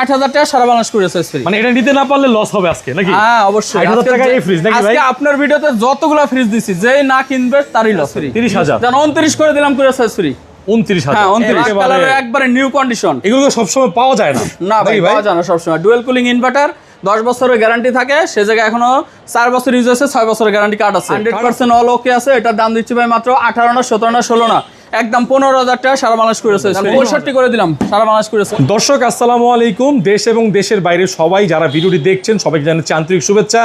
ষাট হাজার টাকা সারা বাংলাদেশ করে ফ্রি মানে এটা নিতে না পারলে লস হবে আজকে নাকি? হ্যাঁ অবশ্যই। 60,000 আজকে টাকায় এই fridge নাকি ভাই? আজকে আপনার ভিডিওতে যতগুলো ফ্রিজ দিছি যেই না কিনবে তারই লস ফ্রি 30,000 যেন উনত্রিশ করে দিলাম করে ফ্রি উনত্রিশ হ্যাঁ হাজার উনত্রিশ একেবারে- কালারের একবারে নিউ কন্ডিশন এগুলো সবসময় পাওয়া যায় না। না ভাই পাওয়া যায় না সবসময়। ডুয়েল কুলিং ইনভার্টার দশ বছরের গ্যারান্টি থাকে। সে জায়গায় এখনও চার বছর ইউজ আছে ছয় বছরের গ্যারান্টি কার্ড আছে। হান্ড্রেড পার্সেন্ট অল ওকে আছে। এটার দাম দিচ্ছি ভাই মাত্র আঠারো না সতেরো না ষোলো না। একদম পনেরো হাজার টাকা সারা বাংলাদেশ করেছে। পঁয়ষট্টি করে দিলাম সারা বাংলাদেশ করেছে। দর্শক আসসালামু আলাইকুম। দেশ এবং দেশের বাইরে সবাই যারা ভিডিওটি দেখছেন সবাইকে জানাচ্ছি আন্তরিক শুভেচ্ছা।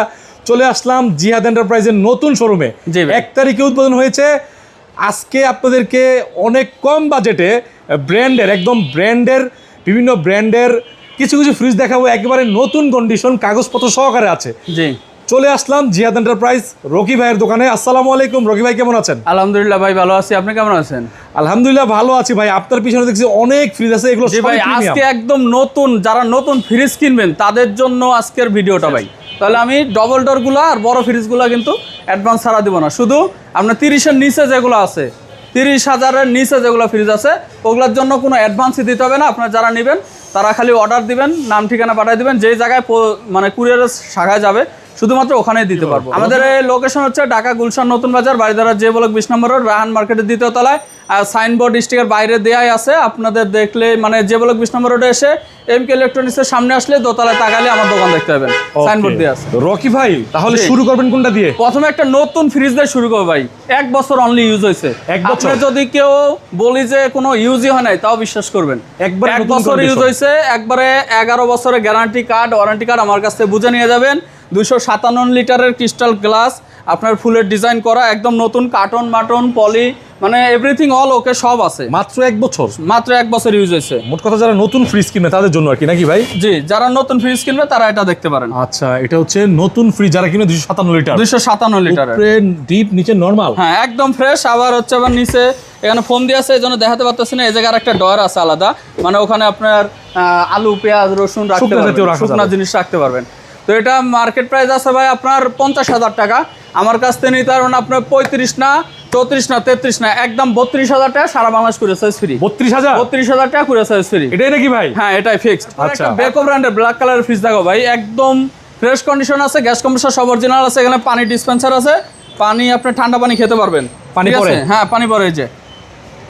চলে আসলাম জিহাদ এন্টারপ্রাইজের নতুন শোরুমে। এক তারিখে উদ্বোধন হয়েছে। আজকে আপনাদেরকে অনেক কম বাজেটে ব্র্যান্ডের একদম ব্র্যান্ডের বিভিন্ন ব্র্যান্ডের কিছু কিছু ফ্রিজ দেখাবো। একেবারে নতুন কন্ডিশন কাগজপত্র সহকারে আছে। জি। চলে আসলাম জিহাদ এন্টারপ্রাইজ রকি ভাইয়ের দোকানে। আসসালামু আলাইকুম। রকি ভাই কেমন আছেন? আলহামদুলিল্লাহ ভাই ভালো আছি। আপনি কেমন আছেন? আলহামদুলিল্লাহ ভালো আছি ভাই। আপনার পিছনে দেখছি অনেক ফ্রিজ আছে এগুলো ভাই আজকে একদম নতুন যারা নতুন ফ্রিজ কিনবেন তাদের জন্য আজকের ভিডিওটা ভাই। তাহলে আমি ডবল ডোরগুলো আর বড় ফ্রিজগুলো কিন্তু অ্যাডভান্স ছাড়া দিব না। শুধু আপনার তিরিশের নিচে যেগুলো আছে তিরিশ হাজারের নিচে যেগুলো ফ্রিজ আছে ওগুলোর জন্য কোনো অ্যাডভান্সই দিতে হবে না। আপনার যারা নেবেন তারা খালি অর্ডার দিবেন নাম ঠিকানা পাঠিয়ে দিবেন। যেই জায়গায় মানে কুরিয়ারের শাখায় যাবে শুধুমাত্র ওখানে দিতে পারব। আমাদের লোকেশন হচ্ছে ঢাকা গুলশান নতুন বাজার বাড়িধারা যে বলক বিশ নম্বর রোড রাহান মার্কেটের দ্বিতীয় তলায়। আর সাইনবোর্ড স্টিকার বাইরে দেয়াই আছে। আপনাদের দেখলে মানে যে বলক বিশ নম্বর রোডে এসে এম কে ইলেকট্রনিক্সের সামনে আসলে দোতলায় তাকালে আমার দোকান দেখতে পাবেন। সাইনবোর্ড দেওয়া আছে। রকি ভাই তাহলে শুরু করবেন কোনটা দিয়ে? প্রথমে একটা নতুন ফ্রিজ দিয়ে শুরু করব ভাই। এক বছর অনলি ইউজ হয়েছে। এক বছর? আপনি যদি কেউ বলি যে কোনো ইউজই হয় নাই তাও বিশ্বাস করবেন। একবার এক বছর ইউজ হয়েছে একবারে এগারো বছরের গ্যারান্টি কার্ড ওয়ারেন্টি কার্ড আমার কাছ থেকে বুঝে নিয়ে যাবেন। দুশো সাতান্ন লিটারের ক্রিস্টাল গ্লাস আপনার ফুলের ডিজাইন করা একদম নতুন কার্টন মাটন পলি মানে এভরিথিং অল ওকে সব আছে। মাত্র এক বছর? মাত্র এক বছর ইউজ হয়েছে। মোট কথা যারা নতুন ফ্রিজ কিনবে তাদের জন্য আর কি নাকি ভাই? জি যারা নতুন ফ্রিজ কিনবে তারা এটা দেখতে পারেন। আচ্ছা এটা হচ্ছে নতুন ফ্রিজ যারা কিনে দুশো সাতান্ন লিটার। দুইশো সাতান্ন লিটারের। ডিপ নিচে নর্মাল হ্যাঁ একদম ফ্রেশ আবার হচ্ছে আবার নিচে এখানে ফোন দিয়ে আছে এই জন্য দেখাতে পারতেছি না এই জায়গায় একটা ডয়ার আছে আলাদা। মানে ওখানে আপনার আলু পেঁয়াজ রসুন রাখতে পারবেন। শুকনা জিনিস রাখতে পারবেন। তো এটা মার্কেট প্রাইস আছে ভাই আপনার পঞ্চাশ হাজার টাকা। আমার কাছ থেকে নিতে পারবেন আপনার পঁয়ত্রিশ না চৌত্রিশ না তেত্রিশ না একদম বত্রিশ হাজার টাকা সারা বাংলাদেশ করে সাইজ ফ্রি বত্রিশ হাজার? বত্রিশ হাজার টাকা করে সাইজ ফ্রি এটাই নাকি ভাই? হ্যাঁ এটাই ফিক্সড আচ্ছা। বেকো ব্র্যান্ডের ব্ল্যাক কালারের ফ্রিজ দেখো ভাই একদম ফ্রেশ কন্ডিশন আছে গ্যাস কম্প্রেসার সব অরিজিনাল আছে এখানে পানি ডিসপেন্সার আছে। পানি আপনি ঠান্ডা পানি খেতে পারবেন। পানি পড়ে? হ্যাঁ পানি পড়ে যে।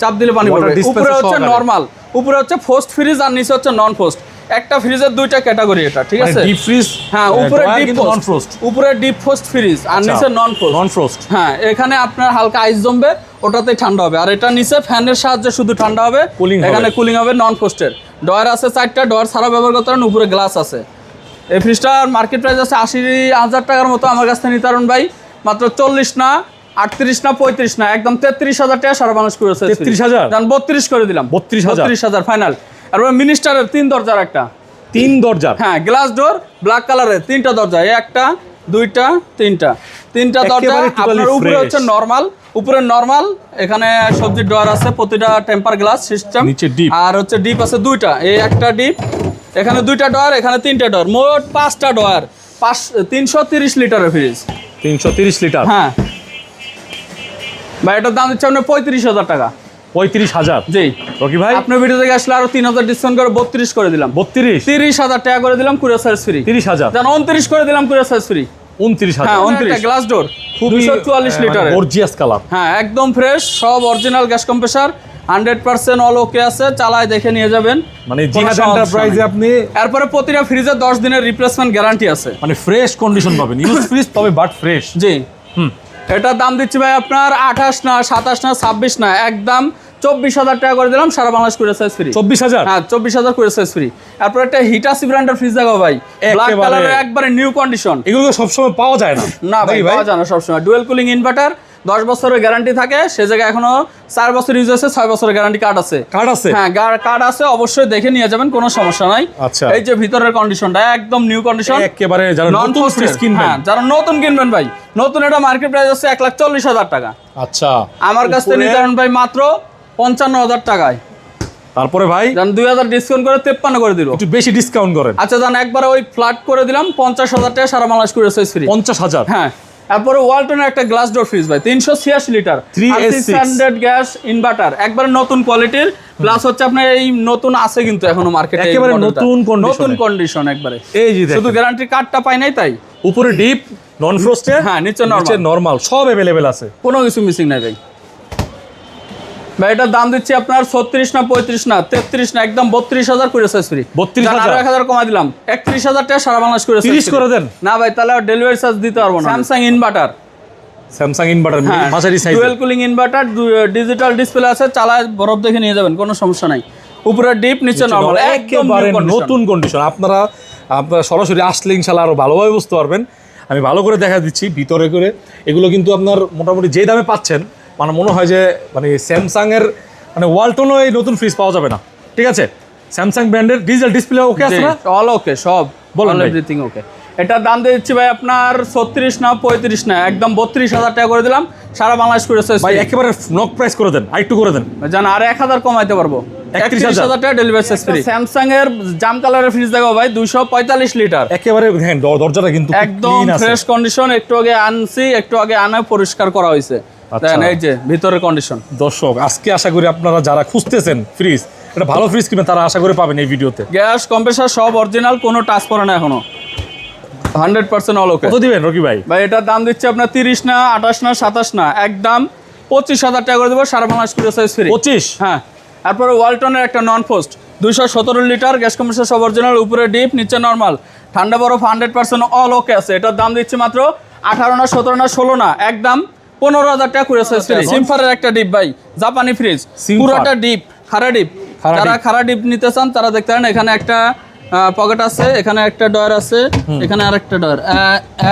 চাপ দিলে পানি পড়বে। উপরে হচ্ছে। নরমাল উপরে হচ্ছে ফোস্ট ফ্রিজ আর নিচে হচ্ছে নন ফোস্ট একটা ফ্রিজের দুইটা ক্যাটাগরি এটা ঠিক আছে? ডিপ ফ্রিজ হ্যাঁ উপরে ডিপ নন ফ্রোস্ট উপরে ডিপ ফোস্ট ফ্রিজ আর আচ্ছা। নিচে নন ফোস্ট নন ফ্রোস্ট হ্যাঁ এখানে আপনার হালকা আইস জমবে ওটাতে ঠান্ডা হবে। আর এটা নিচে ফ্যানের সাহায্যে শুধু ঠান্ডা হবে হবে। এখানে কুলিং হবে নন ফোস্টের ডয়ার আছে চারটা ডয়ার ছাড়া ব্যবহার করতে পারেন উপরে গ্লাস আছে। এই ফ্রিজটার মার্কেট প্রাইস আছে আশি হাজার টাকার মতো আমার কাছ থেকে নিতে পারেন ভাই। মাত্র চল্লিশ না আটত্রিশ না পঁয়ত্রিশ না একদম তেত্রিশ হাজার টাকা সারা মানুষ করেছে 33,000? বত্রিশ করে দিলাম। 32,000? বত্রিশ হাজার ফাইনাল আর মিনিস্টারের তিন দরজার একটা। তিন দরজার? হ্যাঁ গ্লাস ডোর ব্ল্যাক কালারের তিনটা দরজা একটা দুইটা তিনটা। তিনটা দরজা আপনার উপরে হচ্ছে নরমাল উপরে নরমাল এখানে সবজির ডোর আছে প্রতিটা টেম্পার গ্লাস সিস্টেম নিচে। আর হচ্ছে ডিপ আছে দুইটা এই একটা ডিপ এখানে দুইটা ডোর এখানে তিনটা ডোর মোট পাঁচটা ডোর পাঁচ তিনশো তিরিশ লিটারের ফ্রিজ তিনশো তিরিশ লিটার। হ্যাঁ। ভাই এটার দাম দিচ্ছে আপনার পঁয়ত্রিশ হাজার টাকা। পঁয়ত্রিশ হাজার। জি। রকি ভাই? আপনার ভিডিও থেকে আসলে আরও তিন হাজার ডিসকাউন্ট করে বত্রিশ করে দিলাম। বত্রিশ? তিরিশ হাজার টাকা করে দিলাম সাইজ ফ্রি তিরিশ হাজার। জান উনত্রিশ করে দিলাম সাইজ ফ্রি উনত্রিশ হ্যাঁ হাজার উনত্রিশ গ্লাস ডোর দুশো চুয়াল্লিশ লিটারের গর্জিয়াস কালার হ্যাঁ একদম ফ্রেশ সব original gas compressor hundred percent all okay আছে চালায় দেখে নিয়ে যাবেন। মানে জিহাদ এন্টারপ্রাইজে আপনি এরপরে প্রতিটা ফ্রিজে দশ দিনের রিপ্লেসমেন্ট গ্যারান্টি আছে। মানে ফ্রেশ কন্ডিশন পাবেন। ইউজ ফ্রিজ তবে বাট ফ্রেশ জি। হুম। এটার দাম দিচ্ছি ভাই আপনার আঠাশ না সাতাশ না ছাব্বিশ না একদম চব্বিশ হাজার টাকা করে দিলাম সারা বাংলাদেশ সাইজ ফ্রি চব্বিশ হাজার? হ্যাঁ চব্বিশ হাজার সাইজ ফ্রি তারপর একটা হিটাসি ব্র্যান্ডের ফ্রিজ ভাই। ব্ল্যাক একেবারে- কালারের একবারে নিউ কন্ডিশন এগুলো সবসময় পাওয়া যায় না। না ভাই পাওয়া যায় না সবসময়। ডুয়েল কুলিং ইনভার্টার দশ বছরের গ্যারান্টি থাকে। সে জায়গায় এখনও চার বছর ইউজ আছে ছয় বছরের গ্যারান্টি কার্ড আছে। কার্ড আছে? হ্যাঁ কার্ড আছে অবশ্যই দেখে নিয়ে যাবেন কোনো সমস্যা নাই। আচ্ছা। এই যে ভিতরের কন্ডিশনটা একদম নিউ কন্ডিশন একেবারে যারা নতুন ফ্রিজ কিনবেন। হ্যাঁ যারা নতুন কিনবেন ভাই নতুন এটা মার্কেট প্রাইস আছে এক লাখ চল্লিশ হাজার টাকা। আচ্ছা। আমার কাছ থেকে ভাই মাত্র পঞ্চান্ন হাজার টাকায়। তারপরে ভাই? যান দুই হাজার ডিসকাউন্ট করে তেপ্পান্ন করে দিল। একটু বেশি ডিসকাউন্ট করেন। আচ্ছা যান একবার ওই ফ্ল্যাট করে দিলাম পঞ্চাশ হাজার টাকা সারা মালাস করে সাইজ ফ্রি পঞ্চাশ হাজার? হ্যাঁ তারপরে ওয়ালটনের একটা গ্লাস ডোর ফ্রিজ ভাই তিনশো ছিয়াশি litre 3S6 hundred gas inverter একবারে নতুন কোয়ালিটির প্লাস হচ্ছে আপনার এই নতুন আছে কিন্তু এখনও মার্কেটে একেবারে নতুন নতুন কন্ডিশন একবারে। এই যে শুধু গ্যারান্টি কার্ডটা পাই নাই তাই? উপরে ডিপ নন ফ্রস্টে হ্যাঁ, নিচে। নরমাল সব অ্যাভেলেবেল আছে। কোনো কিছু মিসিং নাই ভাই। ভাই এটার দাম দিচ্ছি আপনার ছত্রিশ না পঁয়ত্রিশ না তেত্রিশ না একদম বত্রিশ হাজার করে সাইজ ফ্রি 32,000 এক হাজার কমাই দিলাম। একত্রিশ হাজার টাকা সারা বাংলাদেশ করে size 30 free। করে দেন? না ভাই তাহলে ডেলিভারি চার্জ দিতে পারব না। স্যামসাং ইনভার্টার স্যামসাং ইনভার্টার মাঝারি size dual cooling inverter digital display আছে চালায় বরফ দেখে নিয়ে যাবেন কোনো সমস্যা নাই। উপরে ডিপ নিচে নরমাল একেবারে নতুন কন্ডিশন আপনারা আপনারা সরাসরি আসলে ইনশাল্লাহ আরও ভালোভাবে বুঝতে পারবেন। আমি ভালো করে দেখা দিচ্ছি ভিতরে করে। এগুলো কিন্তু আপনার মোটামুটি যে দামে পাচ্ছেন মানে মনে হয় যে মানে স্যামসাং এর মানে ওয়ালটনও এই নতুন ফ্রিজ পাওয়া যাবে না। ঠিক আছে? স্যামসাং ব্র্যান্ডের ডিজিটাল ডিসপ্লে ওকে আছে না? অল ওকে সব বলেন এভরিথিং ওকে এটার দাম দিয়ে দিচ্ছি ভাই আপনার ছত্রিশ না পঁয়ত্রিশ না একদম বত্রিশ হাজার টাকা করে দিলাম। সারা বাংলাদেশ করে ভাই একেবারে নক প্রাইস করে দেন আরেকটু করে দেন। জান আর এক হাজার কমাইতে পারব। 31,000 একত্রিশ হাজার। টাকা ডেলিভারি চার্জ ফ্রি স্যামসাং এর জাম কালারের ফ্রিজ দেখো ভাই দুইশো পঁয়তাল্লিশ লিটার একেবারে দেখেন দরজাটা কিন্তু একদম ফ্রেশ কন্ডিশন একটু আগে আনছি একটু আগে আনা পরিষ্কার করা হয়েছে। দেখেন এই যে ভিতরের কন্ডিশন দর্শক আজকে আশা করি আপনারা যারা খুঁজতেছেন ফ্রিজ এটা ভালো ফ্রিজ কিনবেন তারা আশা করে পাবেন এই ভিডিওতে গ্যাস কম্প্রেসার সব অরিজিনাল কোনো টাচ পড়ে না এখনও। হান্ড্রেড পার্সেন্ট অল ওকে কত দিবেন রকি ভাই? ভাই এটার দাম দিচ্ছে আপনার তিরিশ না আঠাশ না সাতাশ না একদম পঁচিশ হাজার টাকা করে দেবো সারা বাংলাদেশ করে সাইজ ফ্রি পঁচিশ? হ্যাঁ। তারপরে ওয়ালটনের একটা নন পোস্ট দুইশো সতেরো লিটার গ্যাস কম্প্রেসার সব অরিজিনাল উপরে ডিপ নিচে নর্মাল ঠান্ডা বরফ হান্ড্রেড পার্সেন্ট অল ওকে আছে। এটার দাম দিচ্ছে মাত্র আঠারো না সতেরো না ষোলো না একদম পনেরো হাজার টাকা করে সিমফারের একটা ডিপ ভাই জাপানি ফ্রিজ। পুরোটা ডিপ খারা ডিপ যারা। খারা ডিপ নিতে চান তারা দেখতে পারেন এখানে একটা পকেট আছে এখানে একটা ডয়ার আছে এখানে আরেকটা ডয়ার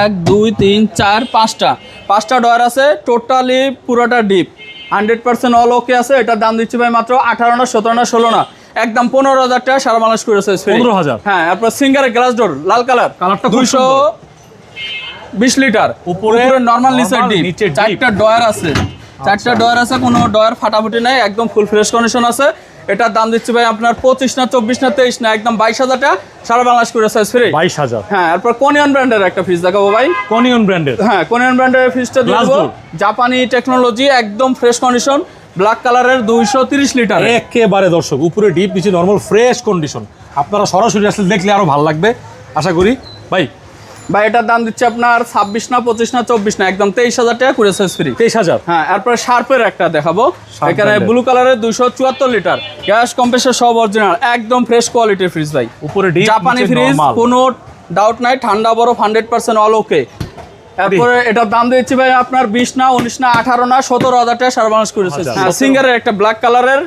এক দুই তিন চার পাঁচটা। পাঁচটা ডয়ার আছে টোটালি পুরোটা deep hundred percent all okay আছে এটার দাম দিচ্ছি ভাই মাত্র আঠারো না সতেরো না ষোলো না। একদম পনেরো হাজার টাকা সারা বাংলাদেশ করেছে 15,000 হ্যাঁ তারপর সিঙ্গারের গ্লাস ডোর লাল কালার কালারটা দুইশো বিশ লিটার। উপরে নর্মাল নিচে ডিপ নিচে চারটা ডয়ার আছে। চারটা ডয়ার আছে কোনো ডয়ার ফাটাফুটি নাই একদম ফুল ফ্রেশ কন্ডিশন আছে। এটার দাম দিচ্ছি ভাই আপনার পঁচিশ না চব্বিশ না তেইশ না একদম বাইশ হাজার টাকা। সারা বাংলাদেশ করে সাইজ ফ্রি বাইশ হাজার। হ্যাঁ এরপর কোনিয়ন ব্র্যান্ডের একটা ফ্রিজ দেখাবো ভাই। কনিয়ন ব্র্যান্ডের হ্যাঁ কোনিয়ন ব্র্যান্ডের ফ্রিজটা দেবো। জাপানি টেকনোলজি একদম ফ্রেশ কন্ডিশন ব্ল্যাক কালারের দুইশো তিরিশ লিটার একেবারে দর্শক উপরে ডিপ নিচে নর্মাল ফ্রেশ কন্ডিশন আপনারা সরাসরি আসলে দেখলে আরও ভালো লাগবে। আশা করি ভাই বা এটার দাম দিচ্ছে আপনার ছাব্বিশ না পঁচিশ না চব্বিশ না একদম তেইশ হাজার টাকা করে সাইজ ফ্রি তেইশ হাজার? হ্যাঁ এরপরে শার্পের একটা দেখাবো। এখানে ব্লু কালারের দুইশো চুয়াত্তর লিটার গ্যাস কম্প্রেসার সব অরিজিনাল একদম ফ্রেশ কোয়ালিটির ফ্রিজ ভাই। উপরে জাপানি ফ্রিজ কোনো ডাউট নাই ঠান্ডা বরফ হান্ড্রেড পার্সেন্ট অল ওকে তারপরে এটার দাম দিচ্ছি ভাই আপনার বিশ না উনিশ না আঠারো না সতেরো হাজার টাকা সারা করেছে হ্যাঁ সিঙ্গারের একটা ব্ল্যাক কালারের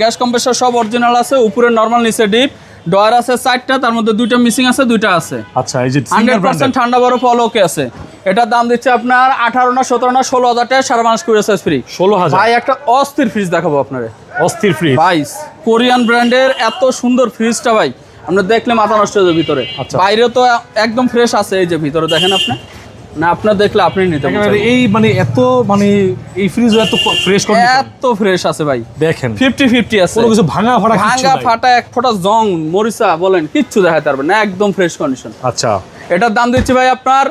গ্যাস কম্প্রেসার সব অরিজিনাল আছে উপরে নর্মাল নিচে ডিপ ডয়ার আছে চারটা তার মধ্যে দুইটা মিসিং আছে দুইটা আছে। আচ্ছা এই যে হান্ড্রেড পার্সেন্ট ঠান্ডা বরফ অল ওকে আছে। এটার দাম দিচ্ছে আপনার আঠারো না সতেরো না ষোলো হাজার টাকা সারা বাংলাদেশ করেছে ফ্রি ষোলো হাজার। ভাই একটা অস্থির ফ্রিজ দেখাবো আপনারে। অস্থির ফ্রিজ বাইশ কোরিয়ান ব্র্যান্ডের এত সুন্দর ফ্রিজটা ভাই আমরা দেখলে মাথা নষ্ট হয়ে যাবে ভিতরে। আচ্ছা। বাইরে তো একদম ফ্রেশ আছে এই যে ভিতরে দেখেন আপনি। না আপনার দেখলে আপনি নিতে পারবেন। এই মানে এত মানে এই ফ্রিজ এত ফ্রেশ এত ফ্রেশ আছে ভাই। দেখেন। ফিফটি ফিফটি আছে। কোনো কিছু ভাঙা ফাটা ভাঙ্গা ফাটা এক ফোঁটা জং মরিচা বলেন কিচ্ছু দেখাতে পারবেন না একদম ফ্রেশ কন্ডিশন আচ্ছা। এটার দাম দিচ্ছি ভাই আপনার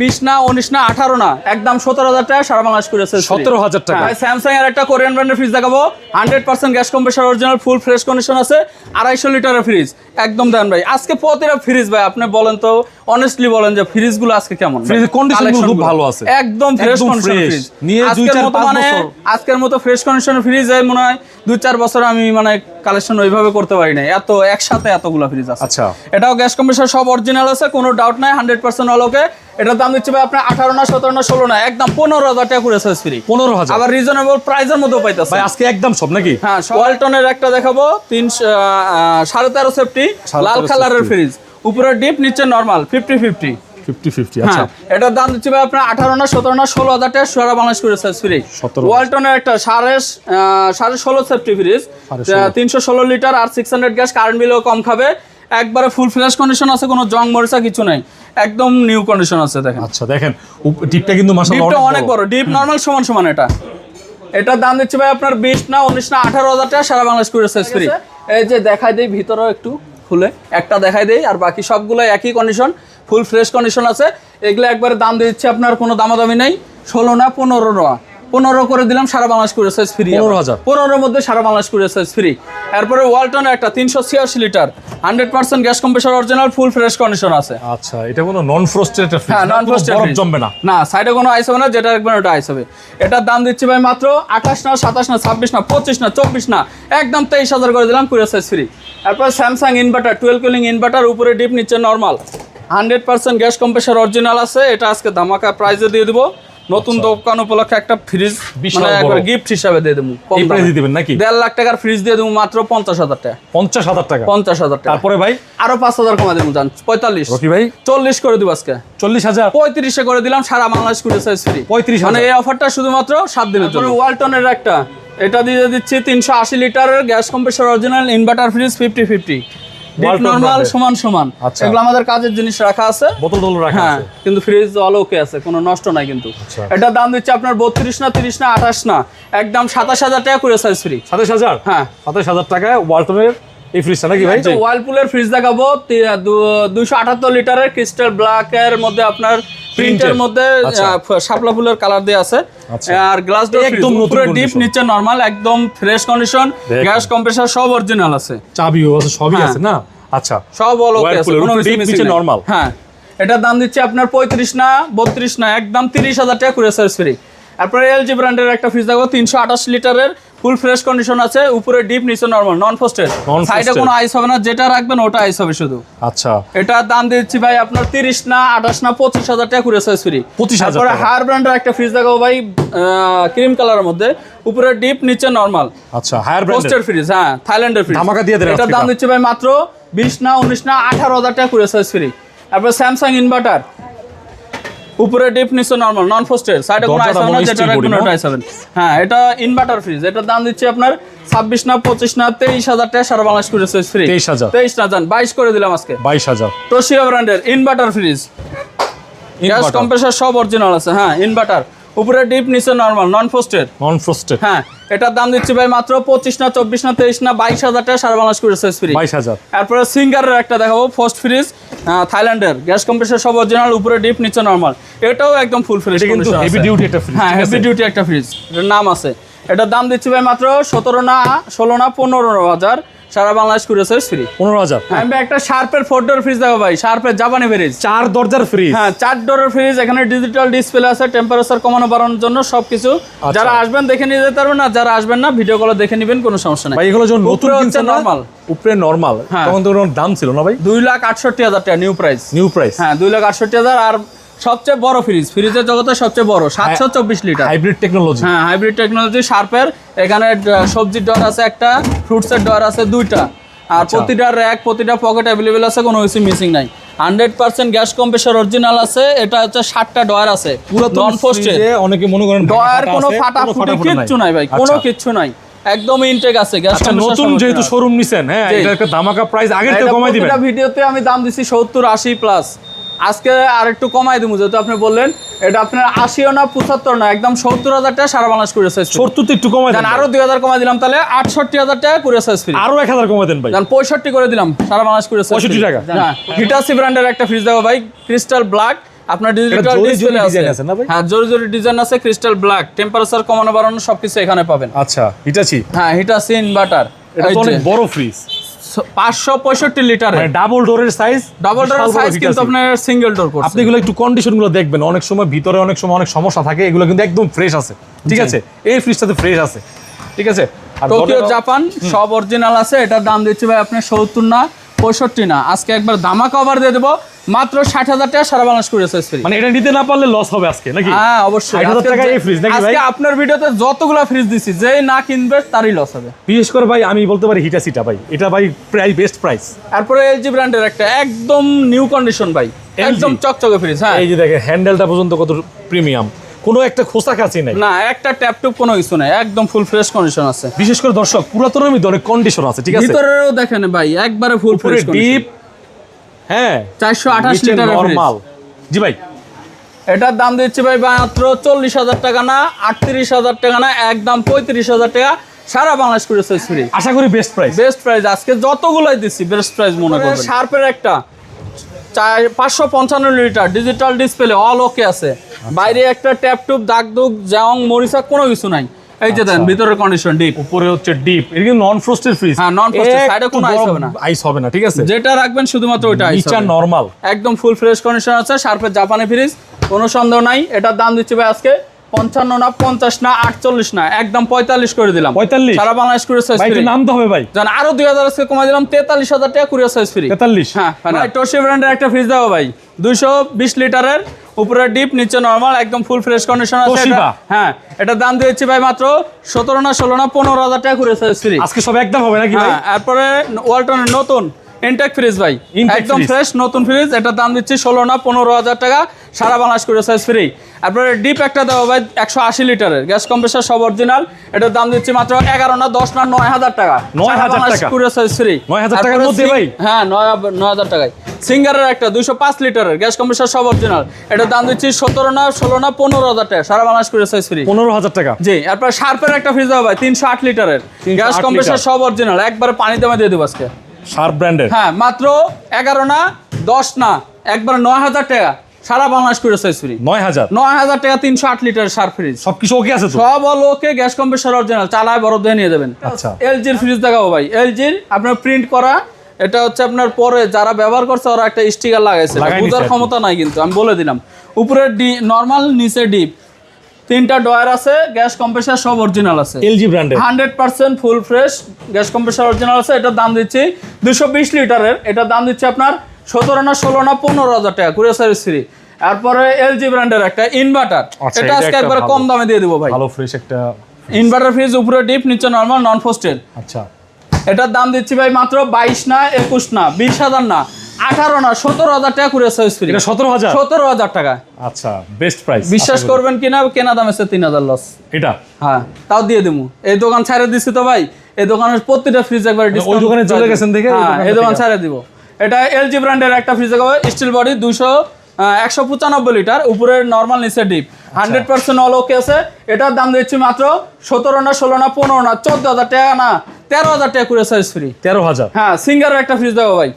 বিশ না উনিশ না আঠারো না একদম সতেরো হাজার টাকা সারা বাংলাদেশ করেছে 17,000 টাকা। স্যামসাং এর একটা কোরিয়ান ব্র্যান্ডের ফ্রিজ দেখাবো। Hundred percent gas compressor original full fresh condition আছে আড়াইশো লিটারের ফ্রিজ একদম দেন ভাই। আজকে প্রতিটা ফ্রিজ ভাই আপনি বলেন তো অনেস্টলি বলেন যে ফ্রিজগুলো আজকে কেমনগুলো Collection খুব ভালো আছে। একদম ফ্রেশ কন্ডিশন ফ্রিজ নিয়ে দুই, আজকের চার, মতো পাঁচ মানে বছর। আজকের মতো ফ্রেশ কন্ডিশনের ফ্রিজ মনে হয় দুই চার বছর আমি মানে কালেকশন ওইভাবে করতে পারি নাই। এত একসাথে এতগুলো ফ্রিজ আছে। আচ্ছা। এটাও গ্যাস কম্প্রেসার সব অরিজিনাল আছে কোনো ডাউট নাই হান্ড্রেড পার্সেন্ট অলোকে এটার দাম দিচ্ছে ভাই আপনার আঠারো না সতেরো না ষোলো না একদম পনেরো হাজার টাকা করে সাইজ ফ্রি পনেরো হাজার। আবার রিজনেবল প্রাইসের মধ্যে পাইতেছে। ভাই আজকে একদম সব নাকি? হ্যাঁ ওয়ালটনের একটা দেখাবো তিনশো সাড়ে তেরো সেফটি লাল কালারের ফ্রিজ উপরে ডিপ নিচে normal fifty fifty fifty fifty এটার দাম দিচ্ছে ভাই আপনার আঠারো না সতেরো না ষোলো হাজার টাকা সারা বাংলাদেশ করে সাইজ ফ্রি 17 ওয়ালটনের একটা সাড়ে আহ, সাড়ে ষোলো সেফটি ফ্রিজ তিনশো ষোলো লিটার আর সিক্স হান্ড্রেড গ্যাস কারেন্ট বিলও কম খাবে। একবারে ফুল ফ্রেশ কন্ডিশন আছে কোনো জং মরিচা কিছু নাই। একদম নিউ কন্ডিশন আছে দেখেন। আচ্ছা দেখেন ডিপটা কিন্তু মাশাআল্লাহ ডিপটা অনেক বড়। ডিপ নরমাল সমান সমান এটা। এটার দাম দিচ্ছে ভাই আপনার বিশ না উনিশ না আঠারো হাজার টাকা সারা বাংলাদেশ করে সার্ভিস ফ্রি এই যে দেখাই দেই ভিতরেও একটু খুলে একটা দেখাই দেই আর বাকি সবগুলো একই কন্ডিশন ফুল ফ্রেশ কন্ডিশন আছে। এগুলো একবারে দাম দিয়ে দিচ্ছে আপনার কোনো দামাদামি নেই ষোলো না পনেরো না পনেরো করে দিলাম সারা বাংলাদেশ করে সাইজ ফ্রি 15,000 পনেরোর মধ্যে সারা বাংলাদেশ করে সাইজ ফ্রি এরপরে ওয়ালটনের একটা তিনশো ছিয়াশি litre hundred percent gas compressor original full fresh condition আছে। আচ্ছা এটা কোনো নন ফ্রস্টেড হ্যাঁ নন ফ্রস্টেড বরফ জমবে না। না সাইডে কোনো আইস হবে না যেটা রাখবেন ওটা আইস হবে। এটার দাম দিচ্ছি ভাই মাত্র আঠাশ না সাতাশ না ছাব্বিশ না পঁচিশ না চব্বিশ না একদম তেইশ হাজার করে দিলাম কুড়ি সাইজ ফ্রি এরপর Samsung inverter twelve cooling inverter উপরে ডিপ নিচে normal hundred percent gas compressor original আছে এটা আজকে ধামাকা প্রাইজে দিয়ে দেবো। নতুন দোকান উপলক্ষে একটা ফ্রিজ মানে গিফট হিসাবে দিয়ে দেবো এই প্রাইসে দিবেন নাকি? দেড় লাখ টাকার ফ্রিজ দিয়ে দেবো মাত্র পঞ্চাশ হাজার টাকা। পঞ্চাশ হাজার টাকা? পঞ্চাশ হাজার টাকা। তারপরে ভাই? আরও পাঁচ হাজার কমা দেবো জান। পঁয়তাল্লিশ। রকি ভাই? চল্লিশ করে দিব আজকে। চল্লিশ হাজার? পঁয়ত্রিশে করে দিলাম সারা বাংলাদেশ কুড়ি সাইজ ফ্রি 35,000 মানে এই অফারটা শুধুমাত্র সাত দিনের জন্য। ওয়ালটনের একটা। এটা দিয়ে দিচ্ছি তিনশো আশি লিটারের gas compressor original inverter fridge fifty fifty normal সমান সমান। আচ্ছা। এগুলো আমাদের কাজের জিনিস রাখা আছে। বোতল টোতল রাখা হ্যাঁ আছে। কিন্তু ফ্রিজ অল ওকে আছে কোনো নষ্ট নাই কিন্তু। এটা দাম দিচ্ছে আপনার বত্রিশ না তিরিশ না আঠাশ না। একদম সাতাশ হাজার টাকা করে সাইজ ফ্রি সাতাশ হাজার? হ্যাঁ। সাতাশ হাজার টাকায় ওয়ালটনের এই ফ্রিজটা নাকি ভাই? ওয়ালপুলের ফ্রিজ দেখাবো দুইশো আটাত্তর লিটারের ক্রিস্টাল ব্ল্যাক এর মধ্যে আপনার প্রিন্টের মধ্যে আচ্ছা। শাপলা ফুলের কালার দেওয়া আছে। আচ্ছা। আর গ্লাস একদম উপরে ডিপ নিচে নরমাল একদম ফ্রেশ কন্ডিশন গ্যাস কম্প্রেসার সব অরিজিনাল আছে। চাবিও আছে সবই হ্যাঁ। আছে না? আচ্ছা। সব অল ওকে আছে কোনো নিচে নাই। হ্যাঁ। এটার দাম দিচ্ছে আপনার পঁয়ত্রিশ না বত্রিশ না একদম তিরিশ হাজার টাকা করে সার্ভিস ফ্রি তারপরে এলজি ব্র্যান্ডের একটা ফ্রিজ দেখো তিনশো আঠাশ লিটারের ফুল ফ্রেশ কন্ডিশন আছে উপরে ডিপ নিচে নরমাল নন ফোস্টেড সাইডে কোনো আইস হবে না যেটা রাখবেন ওটা আইস হবে শুধু। আচ্ছা। এটার দাম দিচ্ছি ভাই আপনার তিরিশ না আঠাশ না পঁচিশ হাজার টাকা করে সাইজ ফ্রি 25,000 তারপরে টাকা। হায়ার ব্র্যান্ডের একটা ফ্রিজ দেখাবো ভাই ক্রিম কালারের মধ্যে। উপরে ডিপ নিচে নরমাল আচ্ছা হায়ার ব্র্যান্ডের পোস্টের ফ্রিজ হ্যাঁ থাইল্যান্ডের ফ্রিজ ধামাকা দিয়ে দেন আজকে। দাম দিচ্ছি ভাই মাত্র বিশ না উনিশ না আঠারো হাজার টাকা করে সাইজ ফ্রি তারপর স্যামসাং ইনভার্টার উপরে ডিপ নিচে নর্মাল নন ফোস্টেড সাইডে কোনো আইস হবে না যেটা steel রাখবেন body, না? আইস হবে হ্যাঁ এটা ইনভার্টার ফ্রিজ এটার দাম দিচ্ছে আপনার ছাব্বিশ না পঁচিশ না তেইশ হাজার টাকা সারা বাংলাদেশ করে ফ্রি 23,000 তেইশ না জান বাইশ করে দিলাম আজকে। বাইশ হাজার। তোশিয়া ব্র্যান্ডের ইনভার্টার ফ্রিজ গ্যাস। কম্প্রেসার সব অরিজিনাল আছে হ্যাঁ ইনভার্টার উপরে ডিপ নিচে নরমাল নন ফোস্টের নন ফোস্টের হ্যাঁ এটার দাম দিচ্ছি ভাই মাত্র পঁচিশ না চব্বিশ না তেইশ না বাইশ হাজার টাকা সারা বাংলাদেশ করেছে ফ্রি বাইশ হাজার। তারপরে সিঙ্গারের একটা দেখাবো ফার্স্ট ফ্রিজ থাইল্যান্ডের। গ্যাস কম্প্রেসার সব অরিজিনাল উপরে ডিপ নিচে নর্মাল এটাও একদম ফুল ফ্রিজ কিন্তু হেভি ডিউটি একটা ফ্রিজ হ্যাঁ হেভি ডিউটি একটা ফ্রিজ এটার নাম আছে। এটার দাম দিচ্ছি ভাই মাত্র সতেরো না ষোলো না পনেরো হাজার। সারা বাংলাদেশ করে সাইজ ফ্রি পনেরো হাজার। আমি একটা শার্পের ফোর ডোর ফ্রিজ দেখো ভাই শার্পের জাপানি ফ্রিজ চার দরজার ফ্রিজ হ্যাঁ চার ডোরের ফ্রিজ এখানে ডিজিটাল ডিসপ্লে আছে টেম্পারেচার কমানো বাড়ানোর জন্য সবকিছু। আচ্ছা। যারা আসবেন দেখে নিয়ে যেতে পারবেন না যারা আসবেন না ভিডিও কলে দেখে নেবেন কোনো সমস্যা নাই। ভাই এগুলো যখন নতুন হচ্ছে কিনছেন উপরে নর্মাল হ্যাঁ। তখন তো দাম ছিল না ভাই? দুই লাখ আটষট্টি হাজার টাকা নিউ প্রাইস নিউ প্রাইস হ্যাঁ দুই লাখ আটষট্টি হাজার আর সবচেয়ে বড় ফ্রিজ ফ্রিজের জগতে সবচেয়ে বড় সাতশো চব্বিশ লিটার হাইব্রিড টেকনোলজি হ্যাঁ হাইব্রিড টেকনোলজি শার্পের এখানে সবজির ডর আছে একটা ফ্রুটসের ডর আছে দুইটা। আর আচ্ছা। প্রতিটা র্যাক প্রতিটা পকেট অ্যাভেলেবেল আছে কোনো কিছু মিসিং নাই। Hundred percent gas compressor original আছে এটা হচ্ছে ষাটটা ডয়ার আছে। নন অনেকে মনে করেন ডয়ার কোনো ফাটা ফুটি কিচ্ছু নাই। ভাই কোনো আচ্ছা। কিচ্ছু নাই। একদম ইনটেক আছে গ্যাস আচ্ছা নতুন যেহেতু শোরুম নিছেন হ্যাঁ। এটা একটা দামাকা প্রাইস আগের থেকে কমাই দিবেন। ভিডিওতে আমি দাম দিছি সত্তর আশি প্লাস আজকে আর একটু কমাই দিব যেহেতু আপনি বললেন এটা আপনার আশিও না পঁচাত্তর না একদম সত্তর হাজার টাকা সারা বাংলাদেশ করে সাইজ সত্তর একটু কমাই দেন আরও দুই হাজার কমাই দিলাম তাহলে আটষট্টি হাজার টাকা করে সাইজ ফ্রি আরও এক হাজার কমাই দেন ভাই। পঁয়ষট্টি করে দিলাম সারা বাংলাদেশ করে 65 টাকা? হ্যাঁ হিটাসি ব্র্যান্ডের একটা ফ্রিজ দেখো ভাই ক্রিস্টাল ব্ল্যাক আপনার ডিজিটাল ডিসপ্লে আছে। আছে না ভাই? হ্যাঁ জরি জরি ডিজাইন আছে ক্রিস্টাল ব্ল্যাক টেম্পারেচার কমানো বাড়ানো সবকিছু এখানে পাবেন। আচ্ছা হিটাচি হ্যাঁ হিটাসি ইনভার্টার এটা অনেক বড় ফ্রিজ পাঁচশো পঁয়ষট্টি লিটার মানে ডাবল ডোরের সাইজ ডাবল ডোর সাইজ কিন্তু আপনার সিঙ্গেল ডোর করছে। আপনি এগুলো একটু কন্ডিশনগুলো দেখবেন। অনেক সময় ভিতরে অনেক সময় অনেক সমস্যা থাকে এগুলো কিন্তু একদম ফ্রেশ আছে। ঠিক আছে? এই ফ্রিজটাতে ফ্রেশ আছে। ঠিক আছে? টোকিও জাপান সব অরিজিনাল আছে। এটার দাম দিচ্ছি ভাই আপনার সত্তর না পঁয়ষট্টি না। আজকে একবার দামা কভার দিয়ে দেবো। মাত্র ষাট হাজার টাকা সারা বাংলাদেশ করে ফ্রি মানে এটা নিতে না পারলে লস হবে আজকে নাকি? হ্যাঁ অবশ্যই? আজকে আপনার ভিডিওতে যতগুলো ফ্রিজ দিছি যেই না কিনবে তারই লস হবে। বিশেষ করে ভাই আমি বলতে পারি হিটাসিটা ভাই। এটা ভাই প্রায় বেস্ট প্রাইস তারপরে এলজি ব্র্যান্ডের একটা একদম নিউ কন্ডিশন ভাই। একদম চকচকে ফ্রিজ হ্যাঁ। এই যে দেখেন হ্যান্ডেলটা পর্যন্ত কত প্রিমিয়াম কোনো একটা খোসা কাছি নাই? না একটা ট্যাপ টুপ কোনো কিছু নাই একদম ফুল ফ্রেশ কন্ডিশন আছে। বিশেষ করে দর্শক পুরাতনের অনেক কন্ডিশন আছে ঠিক আছে? ভিতরেও দেখেন ভাই একবারে ফুল ফ্রেশ ডিপ হ্যাঁ চারশো আঠাশ নিচে লিটার নরমাল জি ভাই। এটার দাম দিচ্ছি ভাই মাত্র চল্লিশ হাজার টাকা না আটত্রিশ হাজার টাকা না একদম পঁয়ত্রিশ হাজার টাকা। সারা বাংলাদেশ করে ফ্রি আশা করি বেস্ট প্রাইস বেস্ট প্রাইস আজকে যতগুলাই দিচ্ছি বেস্ট প্রাইস মনে করবেন। শার্পের একটা। চার পাঁচশো পঞ্চান্ন litre digital display all okay আছে। বাইরে একটা ট্যাপ টুপ দাগ দুগ জং মরিচা কোনো কিছু নাই। এই যে দেন ভিতরের কন্ডিশন ডিপ উপরে হচ্ছে ডিপ এটা কিন্তু নন ফ্রস্টেড ফ্রিজ হ্যাঁ, নন ফ্রস্টেড সাইডে কোনো আইস হবে না। আইস হবে না ঠিক আছে? যেটা রাখবেন শুধুমাত্র ওইটা আইস নিচা নরমাল একদম ফুল ফ্রেশ কন্ডিশন আছে শার্পের জাপানি ফ্রিজ কোনো সন্দেহ নাই। এটার দাম দিচ্ছি ভাই আজকে পঞ্চান্ন না পঞ্চাশ না আটচল্লিশ না একদম পঁয়তাল্লিশ করে দিলাম। 45? সারা বাংলাদেশ করে ভাই একটু নাম তো হবে ভাই। জান আরও দুই হাজার আজকে কমাই দিলাম তেতাল্লিশ হাজার টাকা কুরিয়ার সাইজ ফ্রি তেতাল্লিশ? হ্যাঁ টোশি ব্র্যান্ডের একটা ফ্রিজ দাও ভাই। দুইশো বিশ লিটারের উপরে ডিপ নিচে নরমাল একদম ফুল ফ্রেশ কন্ডিশন আছে। হ্যাঁ এটা দাম দিয়েছি ভাই মাত্র সতেরো না ষোলো না পনেরো হাজার টাকা কুরিয়ার সাইজ ফ্রি আজকে সব একদম হবে নাকি হ্যাঁ তারপরে ওয়ালটনের নতুন ইনটেক ফ্রিজ ভাই। একদম ফ্রেশ নতুন ফ্রিজ এটা দাম দিচ্ছি ষোলো না পনেরো হাজার টাকা। সারা বাংলাদেশ করে সাইজ ফ্রি তারপরে ডিপ একটা দেওয়া ভাই একশো আশি লিটারের। গ্যাস কম্প্রেসার সব অরিজিনাল এটার দাম দিচ্ছি মাত্র এগারো না দশ না নয় হাজার টাকা। 9,000 টাকা? করে সাইজ ফ্রি 9,000 টাকার মধ্যে ভাই? হ্যাঁ নয় নয় হাজার টাকায়। সিঙ্গারের একটা দুইশো পাঁচ লিটারের। গ্যাস কম্প্রেসার সব অরিজিনাল এটার দাম দিচ্ছি সতেরো না ষোলো না পনেরো হাজার টাকা। সারা বাংলাদেশ করে সাইজ ফ্রি পনেরো হাজার টাকা। জি এরপর শার্পের একটা ফ্রিজ দেওয়া ভাই তিনশো আট লিটারের। গ্যাস কম্প্রেসার সব অরিজিনাল একবারে পানি দামে দিয়ে দেবো আজকে। শার্প ব্র্যান্ডের? হ্যাঁ মাত্র এগারো না দশ না একবার নয় হাজার টাকা। সারা বাংলাদেশ করে সাইজ ফ্রি নয় হাজার? নয় হাজার টাকা তিনশো আট লিটার শার্প ফ্রিজ সবকিছু ওকে আছে সব লোকে গ্যাস কম্প্রেসার অরিজিনাল চালায় বরফ দিয়ে নিয়ে যাবেন। আচ্ছা। এলজির ফ্রিজ দেখাবো ভাই। এলজির আপনার প্রিন্ট করা এটা হচ্ছে আপনার পরে যারা ব্যবহার করছে ওরা একটা স্টিকার লাগাইছে। লাগাই বুঝার ক্ষমতা নাই কিন্তু আমি বলে দিলাম। উপরে ডি নর্মাল নিচে ডিপ তিনটা ডয়ার আছে গ্যাস কম্প্রেসার সব অরিজিনাল আছে। এলজি ব্র্যান্ডের। Hundred percent full fresh gas compressor original আছে এটার দাম দিচ্ছি দুশো বিশ লিটারের। এটার দাম দিচ্ছি আপনার সতেরো না ষোলো না পনেরো হাজার টাকা কুড়িয়ে সার্ভিস ফ্রি তারপরে এলজি ব্র্যান্ডের একটা ইনভার্টার আচ্ছা, এটা আজকে একবারে কম দামে দিয়ে দেবো ভাই। ভালো ফ্রেশ একটা ইনভার্টার ফ্রিজ উপরে ডিপ নিচে নর্মাল নন ফোস্টেড আচ্ছা। এটার দাম দিচ্ছি ভাই মাত্র বাইশ না একুশ না বিশ হাজার না। আঠারো না সতেরো হাজার টাকা কুড়িয়ে সার্ভিস ফ্রি এটা সতেরো হাজার? সতেরো হাজার টাকা। আচ্ছা বেস্ট প্রাইস বিশ্বাস করবেন কিনা কেনা দাম আছে তিন হাজার লস এটা? হ্যাঁ তাও দিয়ে দেবো এই দোকান ছাড়ে দিছি তো ভাই। এই দোকানের প্রতিটা ফ্রিজ একবার discount দোকানে চলে গেছেন দেখে এই হ্যাঁ দোকান ছাড়ে দিব। এটা এলজি ব্র্যান্ডের একটা ফ্রিজ দেখাবো। স্টিল বডি দুশো একশো পঁচানব্বই লিটার উপরে নর্মাল নিচে deep hundred percent all okay আছে। এটার দাম দিচ্ছি মাত্র সতেরো না ষোলো না পনেরো না চোদ্দ হাজার টাকা না তেরো হাজার টাকা করে সাইজ ফ্রি তেরো হাজার। হ্যাঁ সিঙ্গারের একটা ফ্রিজ দেবো ভাই।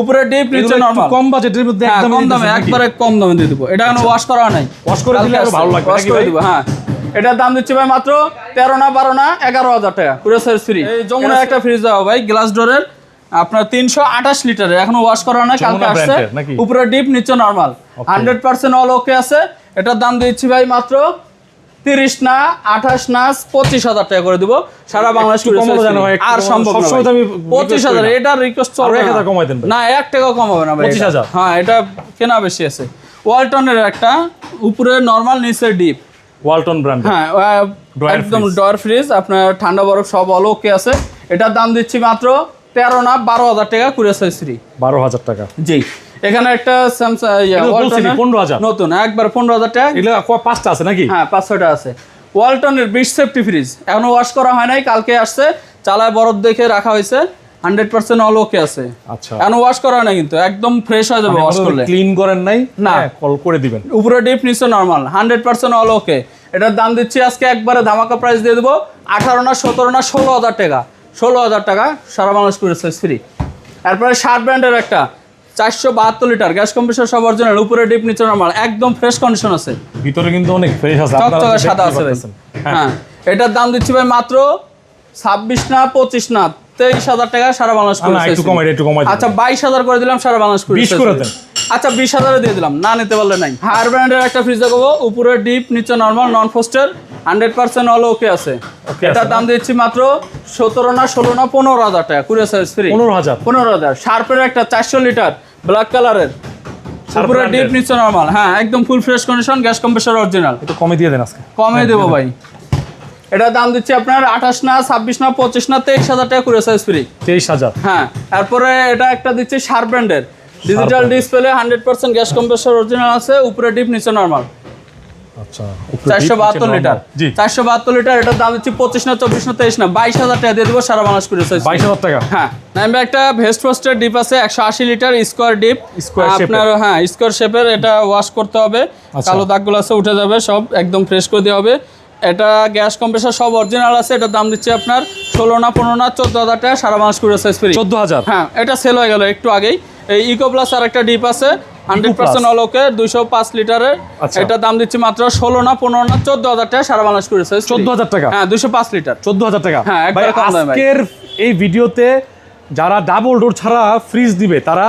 উপরে ডিপ নিচে নর্মাল কম বাজেটের মধ্যে হ্যাঁ, একদম কম দামে একবারে কম দামে দিয়ে দেবো। এটা কোনো ওয়াশ করা নাই। Wash করে দিলে আরও ভালো লাগবে ওয়াশ করে? দিব হ্যাঁ। এটার দাম দিচ্ছি ভাই মাত্র তেরো না বারো না এগারো হাজার টাকা। পুরো ফ্রি এই যমুনা একটা ফ্রিজ দেওয়া ভাই গ্লাস ডোরের আপনার তিনশো আঠাশ লিটারের এখনও ওয়াশ করা নাই কালকে আসছে। উপরে ডিপ নিচে normal hundred percent all okay আছে। এটার দাম দিচ্ছি ভাই মাত্র তিরিশ না আঠাশ না পঁচিশ হাজার টাকা করে দিব। সারা বাংলাদেশ আর সম্ভব পঁচিশ হাজার এটা রিকোয়েস্ট চলবে না। কমাই দেন না এক টাকা কমাবে না 25,000 এটা। হ্যাঁ এটা কেনা বেশি আছে। ওয়ালটনের একটা উপরে নর্মাল নিচে ডিপ ওয়ালটন ব্র্যান্ড হ্যাঁ একদম ডয়ার ফ্রিজ আপনার ঠান্ডা বরফ সব অল ওকে আছে। এটার দাম দিচ্ছি মাত্র তেরো না বারো হাজার টাকা সাইজ ফ্রি বারো হাজার টাকা। জি। এখানে একটা স্যামসাং বলছিলি, 15,000 নতুন একবার পনেরো হাজার টাকা। এগুলো পাঁচটা আছে নাকি? হ্যাঁ পাঁচশোটা আছে। ওয়ালটনের বিশ সেফটি ফ্রিজ এখনও ওয়াশ করা হয় নাই কালকে আসছে। চালায় বরফ দেখে রাখা হয়েছে হান্ড্রেড পার্সেন্ট অল ওকে আছে। আচ্ছা। এখনও ওয়াশ করা হয় না কিন্তু একদম ফ্রেশ হয়ে যাবে ওয়াশ করলে। ক্লিন করেন নাই? না। কল করে দিবেন। উপরে ডিপ নিচে normal hundred percent all okay এটার দাম দিচ্ছি আজকে একবারে ধামাকা প্রাইস দিয়ে দেবো আঠারো না সতেরো না ষোলো হাজার টাকা। ষোলো হাজার টাকা সারা বাংলাদেশ করে ফ্রি তারপরে শার্ট ব্র্যান্ডের একটা চারশো বাহাত্তর লিটার গ্যাস কম্প্রেসার সব অরিজিনাল উপরে ডিপ নিচে নর্মাল একদম ফ্রেশ কন্ডিশন আছে। ভিতরে কিন্তু অনেক ফ্রেশ আছে চকচকে সাদা আছে ভাই। হ্যাঁ। হ্যাঁ এটার দাম দিচ্ছি ভাই মাত্র ছাব্বিশ না পঁচিশ না তেইশ হাজার টাকা সারা বাংলাদেশ আচ্ছা বাইশ হাজার করে দিলাম সারা বাংলাদেশ করে 20 করে আচ্ছা বিশ হাজারে দিয়ে দিলাম। না নিতে পারলে নাই। হায়ার ব্র্যান্ডের একটা ফ্রিজ দেখাবো। উপরে ডিপ নিচে normal non frost hundred percent all okay আছে এটার দাম দিচ্ছি মাত্র সতেরো না ষোলো না পনেরো হাজার টাকা। কুড়ি সাইজ ফ্রি পনেরো হাজার। পনেরো হাজার। শার্পের একটা চারশো লিটার ব্ল্যাক কালারের উপরে ডিপ এর। নিচে নর্মাল হ্যাঁ একদম full fresh condition gas compressor original একটু কমে দিয়ে দেন আজকে। কমে দেবো ভাই। এটার দাম দিচ্ছি আপনার আঠাশ না ছাব্বিশ না পঁচিশ না তেইশ হাজার টাকা করে সাইজ ফ্রি। তেইশ হাজার। হ্যাঁ তারপরে এটা একটা দিচ্ছি শার্প ব্র্যান্ডের। Digital display hundred percent gas compressor original আছে উপরে ডিপ নিচে নর্মাল আচ্ছা চারশো বাহাত্তর লিটার। জি। চারশো বাহাত্তর লিটার এটার দাম দিচ্ছি পঁচিশ না চব্বিশ না তেইশ না বাইশ হাজার টাকা দিয়ে দেবো সারা বাংলাদেশ করে সাইজ বাইশ হাজার টাকা? হ্যাঁ নাইমে একটা ভেস্ট ফোস্টের ডিপ আছে একশো আশি লিটার স্কোয়ার ডিপ shape আপনার হ্যাঁ স্কোয়ার শেপের এটা ওয়াশ করতে হবে। আচ্ছা। কালো দাগগুলো আছে উঠে যাবে সব একদম ফ্রেশ করে দেওয়া হবে। এটা গ্যাস কম্প্রেসার সব অরিজিনাল আছে এটার দাম দিচ্ছে আপনার ষোলো না পনেরো না চোদ্দ হাজার টাকা সারা মাস করে সাইজ ফ্রি চোদ্দ হাজার? হ্যাঁ এটা সেল হয়ে গেল একটু আগেই। এই ইকো প্লাস আর একটা ডিপ আছে হান্ড্রেড পার্সেন্ট অলোকে দুইশো পাঁচ লিটারের। আচ্ছা। এটা দাম দিচ্ছি মাত্র ষোলো না পনেরো না চোদ্দ হাজার টাকা সারা বাংলাদেশ করেছে 14,000 টাকা? হ্যাঁ দুশো পাঁচ লিটার। চোদ্দ হাজার টাকা? হ্যাঁ, একবারে কম দামে আজকের এই ভিডিওতে যারা ডাবল ডোর ছাড়া ফ্রিজ দিবে তারা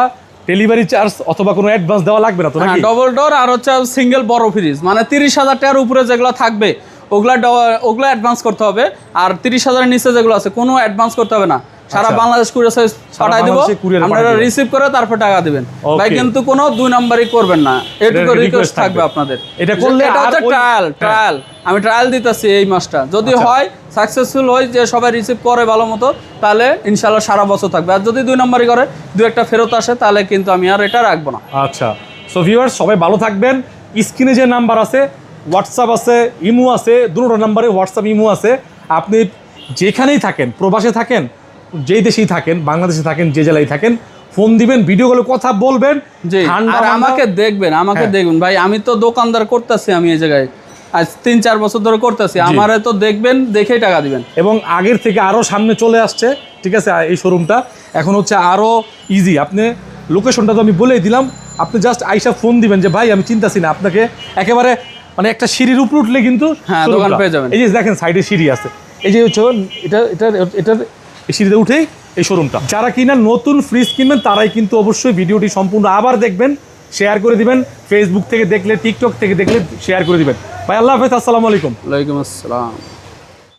ডেলিভারি চার্জ অথবা কোনো অ্যাডভান্স দেওয়া লাগবে না তো হ্যাঁ নাকি? ডবল ডোর আর হচ্ছে সিঙ্গেল বড় ফ্রিজ মানে তিরিশ হাজার টাকার উপরে যেগুলো থাকবে ওগুলা ওগুলা অ্যাডভান্স করতে হবে। আর তিরিশ হাজারের নিচে যেগুলো আছে কোনো অ্যাডভান্স করতে হবে না। সারা আচ্ছা। বাংলাদেশ কুরিয়ার সার্ভিস পাঠাই দিব আপনারা রিসিভ করে তারপর টাকা দিবেন। ভাই কিন্তু কোনো দুই নাম্বারই করবেন না। এটুকু রিকোয়েস্ট থাকবে। থাকবে। আপনাদের। এটা করলে এটা হচ্ছে ট্রায়াল হ্যাঁ। ট্রায়াল আমি ট্রায়াল দিতেছি এই মাসটা। যদি আচ্ছা। হয় সাকসেসফুল হয় যে সবাই রিসিভ করে ভালো মতো তাহলে ইনশাল্লাহ সারা বছর থাকবে। আর যদি দুই নাম্বারই করে দু একটা ফেরত আসে তাহলে কিন্তু আমি আর এটা রাখব না। আচ্ছা। সো ভিউয়ার্স সবাই ভালো থাকবেন। স্ক্রিনে যে নাম্বার আছে হোয়াটসঅ্যাপ আছে ইমো আছে দুটো নাম্বারে হোয়াটসঅ্যাপ ইমো আছে। আপনি যেখানেই থাকেন প্রবাসে থাকেন যেই দেশেই থাকেন বাংলাদেশে থাকেন যে জেলায় থাকেন ফোন দিবেন ভিডিও কলে কথা বলবেন আর আমাকে দেখবেন আমাকে হ্যাঁ। দেখবেন ভাই আমি তো দোকানদার করতেছি আমি এই জায়গায়। আজ তিন চার বছর ধরে করতেছি। আমারে তো দেখবেন দেখেই টাকা দিবেন। এবং আগের থেকে আরও সামনে চলে আসছে ঠিক আছে এই শোরুমটা এখন হচ্ছে আরও ইজি আপনি লোকেশনটা তো আমি বলেই দিলাম আপনি জাস্ট আইসা ফোন দিবেন যে ভাই আমি চিন্তাছি না আপনাকে একেবারে মানে একটা সিঁড়ির উপর উঠলে কিন্তু হ্যাঁ, দোকান পেয়ে যাবেন। এই যে দেখেন সাইডে সিঁড়ি আছে। এই যে হচ্ছে এটা এটা এটার এই সিঁড়িতে উঠেই এই শোরুমটা যারা কিনা নতুন ফ্রিজ কিনবেন তারাই কিন্তু অবশ্যই ভিডিওটি সম্পূর্ণ আবার দেখবেন শেয়ার করে দিবেন ফেসবুক থেকে দেখলে টিকটক থেকে দেখলে শেয়ার করে দিবেন। ভাই আল্লাহ হাফেজ আসসালামু আলাইকুম। ওয়ালাইকুম আসসালাম।